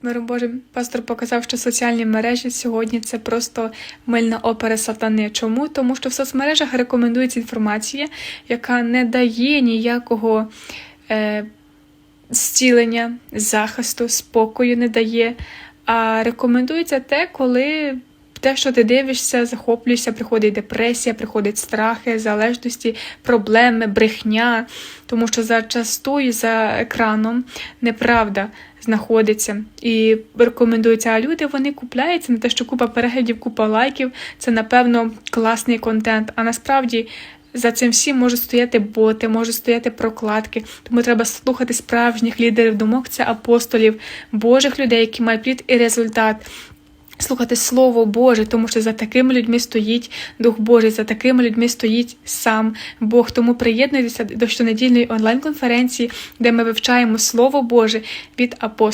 З миром Божим пастор показав, що соціальні мережі сьогодні це просто мильна опера сатани. Чому? Тому що в соцмережах рекомендується інформація, яка не дає ніякого е, зцілення, захисту, спокою не дає. А рекомендується те, коли те, що ти дивишся, захоплюєшся, приходить депресія, приходять страхи, залежності, проблеми, брехня, тому що зачастую за екраном неправда знаходиться і рекомендується. А люди вони купляються на те, що купа переглядів, купа лайків. Це напевно класний контент. А насправді. За цим всім можуть стояти боти, можуть стояти прокладки. Тому треба слухати справжніх лідерів думок, це апостолів, Божих людей, які мають плід і результат. Слухати Слово Боже, тому що за такими людьми стоїть Дух Божий, за такими людьми стоїть сам Бог. Тому приєднуйтеся до щонедільної онлайн-конференції, де ми вивчаємо Слово Боже від апостолів.